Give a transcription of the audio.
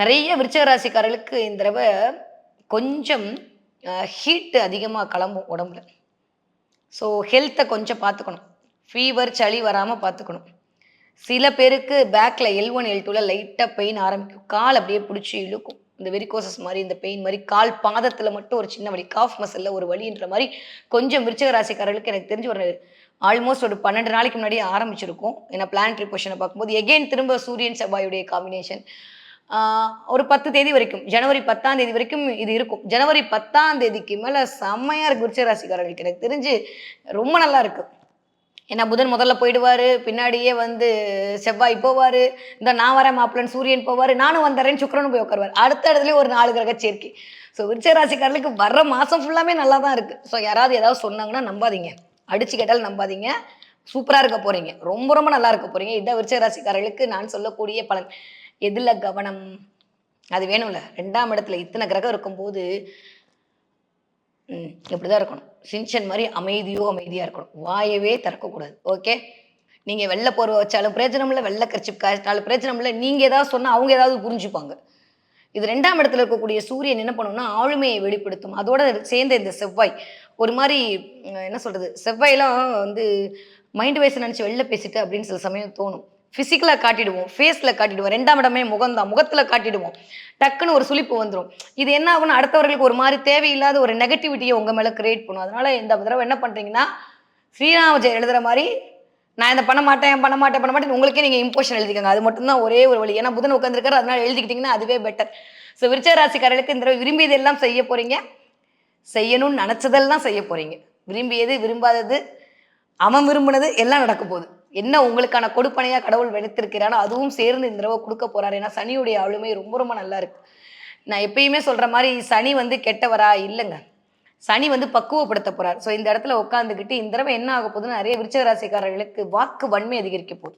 நிறைய விருச்சக ராசிக்காரர்களுக்கு இந்த தடவை கொஞ்சம் ஹீட்டு அதிகமாக கிளம்பும் உடம்புல. ஸோ ஹெல்த்தை கொஞ்சம் பார்த்துக்கணும். ஃபீவர் சளி வராமல் பார்த்துக்கணும். சில பேருக்கு பேக்கில் எல் ஒன் எல் டூவில் லைட்டாக பெயின் ஆரம்பிக்கும். கால் அப்படியே பிடிச்சி இழுக்கும். இந்த வெரிகோசஸ் மாதிரி இந்த பெயின் மாதிரி கால் பாதத்தில் மட்டும் ஒரு சின்ன வலி காஃப் மசிலில் ஒரு வலின்ற மாதிரி கொஞ்சம் விருச்சக ராசிக்காரர்களுக்கு எனக்கு தெரிஞ்சு ஒரு ஆல்மோஸ்ட் ஒரு பன்னெண்டு நாளைக்கு முன்னாடியே ஆரம்பிச்சிருக்கும். ஏன்னா பிளானட்ரி பொசிஷனை பார்க்கும்போது எகெயின் திரும்ப சூரியன் செவ்வாயுடைய காம்பினேஷன் ஒரு பத்து தேதி வரைக்கும். ஜனவரி பத்தாம் தேதி வரைக்கும் இது இருக்கும். ஜனவரி பத்தாம் தேதிக்கு மேலே செம்மையாக இருக்கு விருச்சிக ராசிக்காரர்களுக்கு எனக்கு தெரிஞ்சு ரொம்ப நல்லா இருக்கு. ஏன்னா புதன் முதல்ல போயிடுவார் பின்னாடியே வந்து செவ்வாய் போவார் இந்த நான் வரேன் மாப்பிள்ளன் சூரியன் போவார் நானும் வந்துடுறேன் சுக்கரனும் போய் உட்காருவார். அடுத்த இடத்துலயே ஒரு நாலு கிரக சேர்க்கை. ஸோ விருச்சிக ராசிக்காரர்களுக்கு வர்ற மாதம் ஃபுல்லாமே நல்லா தான் இருக்குது ஸோ யாராவது ஏதாவது சொன்னாங்கன்னா நம்பாதீங்க. அடிச்சு கேட்டாலும் நம்பாதீங்க. சூப்பராக இருக்க போகிறீங்க ரொம்ப ரொம்ப நல்லா இருக்க போகிறீங்க இதான் விருச்சிக ராசிக்காரர்களுக்கு நான் சொல்லக்கூடிய பலன். எதில் கவனம்? அது வேணும்ல. ரெண்டாம் இடத்துல இத்தனை கிரகம் இருக்கும்போது ம் இப்படி தான் இருக்கணும். சின்சன் மாதிரி அமைதியோ அமைதியாக இருக்கணும். வாயவே திறக்கக்கூடாது. ஓகே? நீங்கள் வெள்ளை போர்வை வச்சாலும் பிரயோஜனம் இல்லை வெள்ளை கரிச்சி காய்ச்சாலும் பிரயோஜனம் இல்லை. நீங்கள் ஏதாவது சொன்னால் அவங்க ஏதாவது புரிஞ்சுப்பாங்க. இது ரெண்டாம் இடத்துல இருக்கக்கூடிய சூரியன் என்ன பண்ணும்னா ஆளுமையை வெளிப்படுத்தும். அதோட சேர்ந்த இந்த செவ்வாய் ஒரு மாதிரி என்ன சொல்கிறது செவ்வாயெல்லாம் வந்து மைண்ட் வைஸ் நினச்சி வெளில பேசிட்டு அப்படின்னு சில சமயம் தோணும். ஃபிசிக்கலாக காட்டிடுவோம். ஃபேஸில் காட்டிடுவோம். ரெண்டாம் இடமே முகம்தான். முகத்தில் காட்டிடுவோம். டக்குன்னு ஒரு சுளிப்பு வந்துடும் இது என்ன ஆகும்னா அடுத்தவர்களுக்கு ஒரு மாதிரி தேவையில்லாத ஒரு நெகட்டிவிட்டியை உங்கள் மேலே கிரியேட் பண்ணும். அதனால இந்த தடவை என்ன பண்ணுறீங்கன்னா ஸ்ரீராம ஜெயம் எழுதுகிற மாதிரி நான் இதை பண்ண மாட்டேன் பண்ண மாட்டேன் பண்ண மாட்டேன் உங்களுக்கே நீங்கள் இம்போஷன் எழுதிக்கோங்க. அது மட்டும்தான் ஒரே ஒரு வழி. ஏன்னா புதன் உட்காந்துருக்காரு அதனால் எழுதிக்கிட்டிங்கன்னா அதுவே பெட்டர் ஸோ விருச்சராசிக்காரர்களுக்கு இந்த தடவை விரும்பியதெல்லாம் செய்ய போகிறீங்க செய்யணும்னு நினச்சதெல்லாம் செய்ய போகிறீங்க விரும்பியது விரும்பாதது அவன் விரும்பினது எல்லாம் நடக்க போகுது. என்ன உங்களுக்கான கொடுப்பனையாக கடவுள் வைத்திருக்கிறானோ அதுவும் சேர்ந்து இந்த தடவை கொடுக்க போறாரு. ஏன்னா சனியுடைய ஆளுமை ரொம்ப ரொம்ப நல்லா இருக்கு. நான் எப்பயுமே சொல்ற மாதிரி சனி வந்து கெட்டவரா இல்லைங்க. சனி வந்து பக்குவப்படுத்த போறார். ஸோ இந்த இடத்துல உட்காந்துக்கிட்டு இந்த தடவை என்ன ஆக போகுதுன்னு நிறைய விருச்சக ராசிக்காரர்களுக்கு வாக்கு வன்மை அதிகரிக்க போகுது.